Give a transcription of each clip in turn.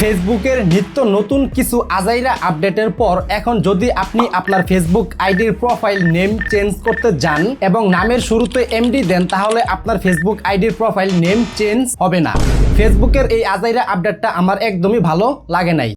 ফেসবুকের নিত্য নতুন কিছু আজাইরা আপডেটের পর এখন যদি আপনি আপনার ফেসবুক আইডির প্রোফাইল নেম চেঞ্জ করতে যান এবং নামের শুরুতে এমডি দেন, তাহলে আপনার ফেসবুক আইডির প্রোফাইল নেম চেঞ্জ হবে না। ফেসবুকের এই আজাইরা আপডেটটা আমার একদমই ভালো লাগে নাই।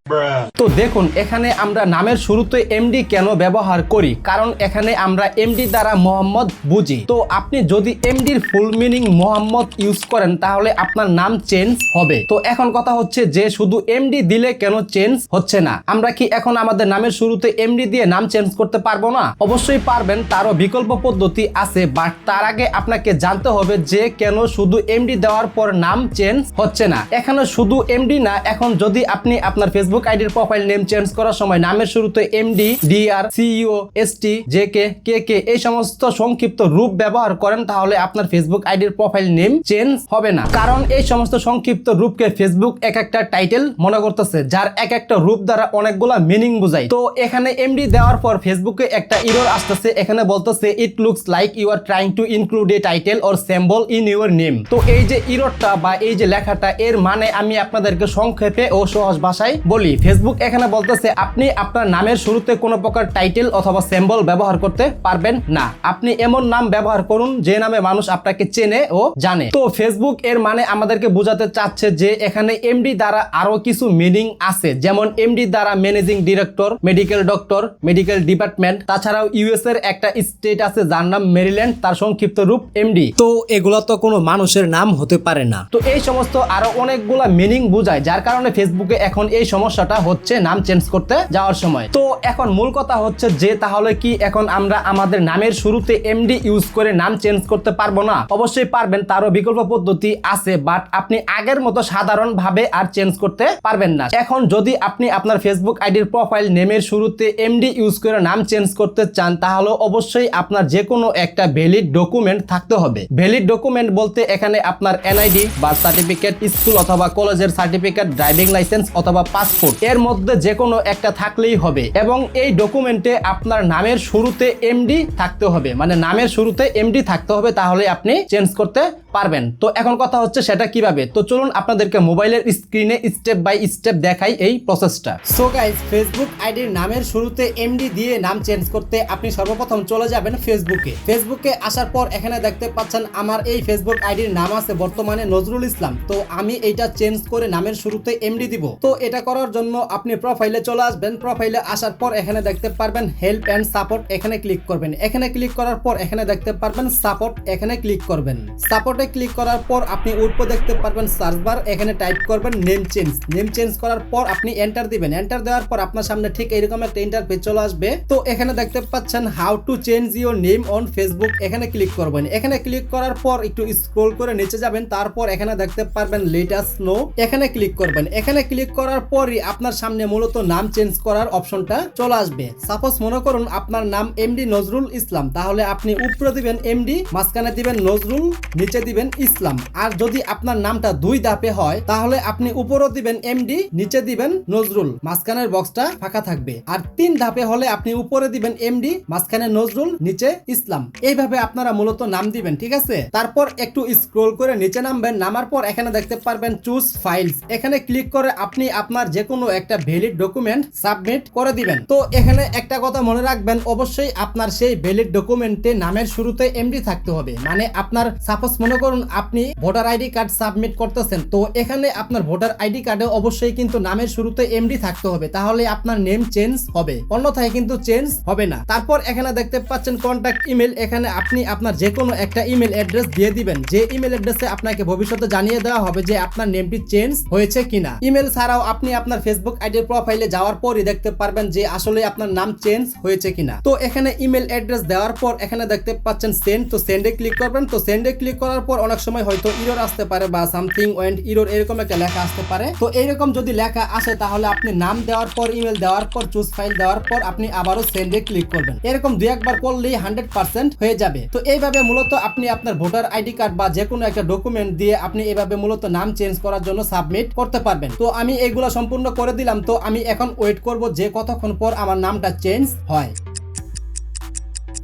তো দেখুন, এখানে আমরা নামের শুরুতে এমডি কেন ব্যবহার করি? কারণ এখানে আমরা এমডি দ্বারা মোহাম্মদ বুঝি। তো আপনি যদি এমডির ফুল মিনিং মোহাম্মদ ইউজ করেন, তাহলে আপনার নাম চেঞ্জ হবে। তো এখন কথা হচ্ছে যে শুধু এমডি দিলে কেন চেঞ্জ হচ্ছে না? আমরা কি এখন আমাদের নামের শুরুতে এমডি দিয়ে নাম চেঞ্জ করতে পারব না? অবশ্যই পারবেন, তারও বিকল্প পদ্ধতি আছে বাট তার আগে আপনাকে জানতে হবে যে কেন শুধু এমডি দেওয়ার পর নাম চেঞ্জ হচ্ছে না। এখানে শুধু এমডি না, এখন যদি আপনি আপনার ফেসবুক আইডির প্রোফাইল নেম চেঞ্জ করার সময় নামের শুরুতে MD DR CEO ST J K K K এই সমস্ত সংক্ষিপ্ত রূপ ব্যবহার করেন, তাহলে আপনার ফেসবুক আইডির প্রোফাইল নেম চেঞ্জ হবে না। কারণ এই সমস্ত সংক্ষিপ্ত রূপকে ফেসবুক এক একটা টাইটেল মনে করতেছে, যার এক একটা রূপ দ্বারা অনেকগুলা মিনিং বোঝায়। তো এখানে এমডি দেওয়ার পর ফেসবুকে একটা ইরোর আসতেছে, এখানে বলতেছে it looks like you are trying to include a title or symbol in your name তো এই যে ইরোরটা বা এই যে লেখাটা, এর মানে আমি আপনাদেরকে সংক্ষেপে ও সহজ ভাষায় বলি। ফেসবুক এখানে বলতেছে, আপনি আপনার নামের শুরুতে কোনো প্রকার টাইটেল অথবা সিম্বল ব্যবহার করতে পারবেন না। আপনি এমন নাম ব্যবহার করুন যে নামে মানুষ আপনাকে চেনে ও জানে। তো ফেসবুক এর মানে আমাদেরকে বোঝাতে চাচ্ছে যে এখানে এমডি দ্বারা আরও কিছু মিনিং আছে। যেমন এমডি দ্বারা managing director medical doctor medical department তাছাড়াও ইউএস এর একটা স্টেট আছে যার নাম মেরিল্যান্ড তার সংক্ষিপ্ত রূপ এমডি তো এগুলো তো কোনো মানুষের নাম হতে পারে না। তো এই সমস্ত আরও অনেকগুলা মিনিং বোঝায়, যার কারণে ফেসবুকে এখন এই সমস্যাটা হচ্ছে নাম চেঞ্জ করতে যাওয়ার সময়। তো এখন মূল কথা হচ্ছে যে, তাহলে কি এখন আমরা আমাদের নামের শুরুতে এমডি ইউজ করে নাম চেঞ্জ করতে পারব না? অবশ্যই পারবেন, তারও বিকল্প পদ্ধতি আছে বাট আপনি আগের মতো সাধারণ ভাবে আর চেঞ্জ করতে পারবেন না। এখন যদি আপনি আপনার ফেসবুক আইডির প্রোফাইল নেমের শুরুতে এমডি ইউজ করে নাম চেঞ্জ করতে চান, তাহলে অবশ্যই আপনার যে কোনো একটা ভ্যালিড ডকুমেন্ট থাকতে হবে। ভ্যালিড ডকুমেন্ট বলতে এখানে আপনার এনআইডি বার্থ সার্টিফিকেট স্কুল অথবা কলেজের সার্টিফিকেট ড্রাইভিং লাইসেন্স অথবা পাসপোর্ট এর মধ্যে যে কোনো একটা থাকলেই হবে এবং এই ডকুমেন্টে আপনার নামের শুরুতে এমডি থাকতে হবে। মানে নামের শুরুতে এমডি থাকতে হবে, তাহলে আপনি চেঞ্জ করতে পারবেন। তো এখন কথা হচ্ছে সেটা কীভাবে? তো চলুন আপনাদেরকে মোবাইলের স্ক্রিনে স্টেপ স্টেপ দেখাই এই প্রসেসটা সো গাইজ ফেসবুক আইডির নামের শুরুতে এমডি দিয়ে নাম চেঞ্জ করতে আপনি সর্বপ্রথম চলে যাবেন ফেসবুকে ফেসবুকে আসার পর এখানে দেখতে পাচ্ছেন আমার এই ফেসবুক আইডির নাম আছে বর্তমানে নজরুল ইসলাম। তো আমি এইটা চেঞ্জ করে নামের শুরুতে এমডি দিব। তো এটা করার জন্য আপনি প্রোফাইলে চলে আসবেন। প্রোফাইলে আসার পর এখানে দেখতে পারবেন হেল্প অ্যান্ড সাপোর্ট এখানে ক্লিক করবেন। এখানে ক্লিক করার পর এখানে দেখতে পারবেন সাপোর্ট এখানে ক্লিক করবেন। সাপোর্টে ক্লিক করার পর আপনি উপর দেখতে পারবেন সার্চ বার এখানে টাইপ করবেন নেম চেঞ্জ নেম চেঞ্জ করার পর আপনি এন্টার দিবেন। এন্টার দেওয়ার পর আপনার সামনে ঠিক এরকম একটা ইন্টারফেস চলে আসবে। তো এখানে দেখতে পাচ্ছেন how to change your name on Facebook এখানে ক্লিক করবেন এখানে ক্লিক করার পর একটু স্ক্রল করে নিচে যাবেন। তারপর এখানে দেখতে পারবেন লেটাস নো এখানে ক্লিক করবেন। এখানে ক্লিক করার পরই আপনার সামনে মূলত নাম চেঞ্জ করার অপশনটা চলে আসবে। সাপোজ মনে করুন আপনার নাম এমডি নজরুল ইসলাম। তাহলে আপনি উপরে দিবেন এমডি মাঝখানে দিবেন নজরুল, নিচে দিবেন ইসলাম। আর যদি আপনার নামটা দুই ধাপে হয়, তাহলে আপনি উপরও দিবেন এমডি নিচে দিবেন নজরুল, মাঝখানের বক্সটা ফাঁকা থাকবে। আর তিন ধাপে হলে আপনি উপরে দিবেন এমডি, মাঝখানে নজরুল, নিচে ইসলাম। এইভাবে আপনারা মূলত নাম দিবেন, ঠিক আছে? তারপর একটু স্ক্রোল করে নিচে নামবেন, নামার পর এখানে দেখতে পারবেন চুজ ফাইলস এখানে ক্লিক করে আপনি আপনার যে কোনো একটা ভ্যালিড ডকুমেন্ট সাবমিট করে দিবেন। তো এখানে একটা কথা মনে রাখবেন, অবশ্যই আপনার সেই ভ্যালিড ডকুমেন্টে নামের শুরুতে এমডি থাকতে হবে। মানে আপনার সাপোজ মনে করুন আপনি ভোটার আইডি কার্ড সাবমিট করতেছেন, তো এখানে আপনার ভোটার আইডি কার্ডে অবশ্যই কিন্তু নামের শুরুতে এমডি থাকতে হবে। তাহলে আপনার নেম চেঞ্জ হবে। অন্যথায় কিন্তু চেঞ্জ হবে না। তারপর এখানে দেখতে পাচ্ছেন কন্ট্যাক্ট ইমেল এখানে আপনি আপনার যে কোনো একটা ইমেল অ্যাড্রেস দিয়ে দিবেন। যে ইমেল অ্যাড্রেসে আপনাকে ভবিষ্যতে জানিয়ে দেওয়া হবে যে আপনার নেমটি চেঞ্জ হয়েছে কিনা। ইমেল ছাড়াও আপনি আপনার ফেসবুক আইডির প্রোফাইলে যাওয়ার পরই দেখতে পারবেন যে আসলে আপনার নাম চেঞ্জ হয়েছে কিনা। তো এখানে ইমেল অ্যাড্রেস দেওয়ার পর এখানে দেখতে পাচ্ছেন সেন্ড তো সেন্ডে ক্লিক করবেন। তো সেন্ডে ক্লিক করার পর অনেক সময় হয়তো ইরোর আসতে পারে বা সামথিং ওয়েন্ট ইরোর এরকম একটা লেখা আসতে পারে। তো এইরকম যদি লেখা আসে তাহলে আপনি নাম দেওয়ার পর ইমেল দেওয়ার পর চুজ ফাইল দেওয়ার পর আপনি আবারও সেন্ডে ক্লিক করবেন। এরকম দুই একবার করলেই হান্ড্রেড পার্সেন্ট হয়ে যাবে। তো এইভাবে মূলত আপনি আপনার ভোটার আইডি কার্ড বা যে কোনো একটা ডকুমেন্ট দিয়ে আপনি এইভাবে মূলত নাম চেঞ্জ করার জন্য সাবমিট করতে পারবেন। তো আমি এগুলো সম্পূর্ণ করে দিলাম। তো আমি এখন ওয়েট করব যে কতক্ষণ পর আমার নামটা চেঞ্জ হয়।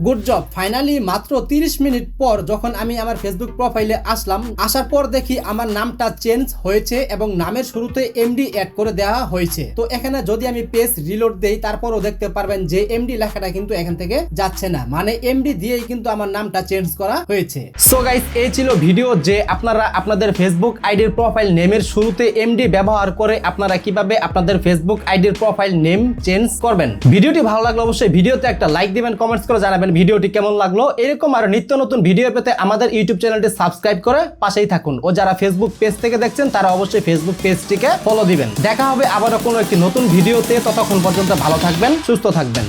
গুড জব ফাইনালি মাত্র 30 মিনিট পর যখন আমি আমার ফেসবুক প্রোফাইলে আসলাম, আসার পর দেখি আমার নামটা চেঞ্জ হয়েছে এবং নামের শুরুতে এমডি অ্যাড করে দেওয়া হয়েছে। তো এখানে যদি আমি পেজ রিলোড দেই, তারপরও দেখতে পারবেন যে এমডি লেখাটা কিন্তু এখান থেকে যাচ্ছে না। মানে এমডি দিয়েই কিন্তু আমার নামটা চেঞ্জ করা হয়েছে। সো গাইস এই ছিল ভিডিও যে আপনারা আপনাদের ফেসবুক আইডির প্রোফাইল নেমের শুরুতে এমডি ব্যবহার করে আপনারা কীভাবে আপনাদের ফেসবুক আইডির প্রোফাইল নেম চেঞ্জ করবেন। ভিডিওটি ভালো লাগলে অবশ্যই ভিডিওতে একটা লাইক দিবেন কমেন্টস করে জানাবেন। ভিডিওটি কেমন লাগল। এরকম আর নিত্য নতুন ভিডিও পেতে আমাদের ইউটিউব চ্যানেলটি সাবস্ক্রাইব করে পাশেই থাকুন। ও যারা ফেসবুক পেজ থেকে দেখছেন, তারা অবশ্যই ফেসবুক পেজটিকে ফলো দিবেন। দেখা হবে আবারও কোনো একটি নতুন ভিডিওতে। ততক্ষণ পর্যন্ত ভালো থাকবেন, সুস্থ থাকবেন।